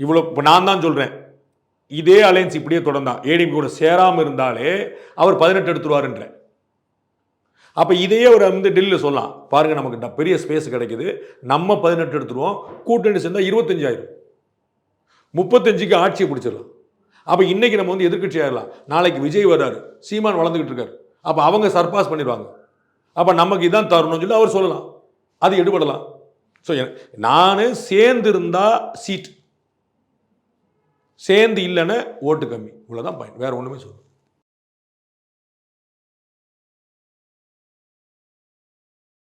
இவ்வளோ இப்போ நான் தான் சொல்றேன். இதே அலையன்ஸ் இப்படியே தொடர்ந்தா ஏடிஎம் கூட சேராம இருந்தாலே அவர் பதினெட்டு எடுத்துருவாருன்றேன். அப்ப இதையே ஒரு வந்து டெல்லியில் சொல்லலாம். பாருங்க நமக்கு பெரிய ஸ்பேஸ் கிடைக்குது. நம்ம பதினெட்டு எடுத்துருவோம். கூட்டணி சேர்ந்தா இருபத்தஞ்சு ஆயிரும் முப்பத்தஞ்சுக்கு ஆட்சியை பிடிச்சிடலாம். அப்போ இன்றைக்கி நம்ம வந்து எதிர்க்கட்சி ஆயிடலாம். நாளைக்கு விஜய் வர்றாரு சீமான் வளர்ந்துக்கிட்டு இருக்காரு. அப்போ அவங்க சர்பாஸ் பண்ணிடுவாங்க. அப்போ நமக்கு இதான் தரணும்னு சொல்லி அவர் சொல்லலாம். அது எடுபடலாம். ஸோ நான் சேர்ந்து இருந்தால் சீட் சேர்ந்து இல்லைன்னா ஓட்டு கம்மி. இவ்வளோதான் பாயிண்ட் வேறு ஒன்றுமே சொல்லுங்கள்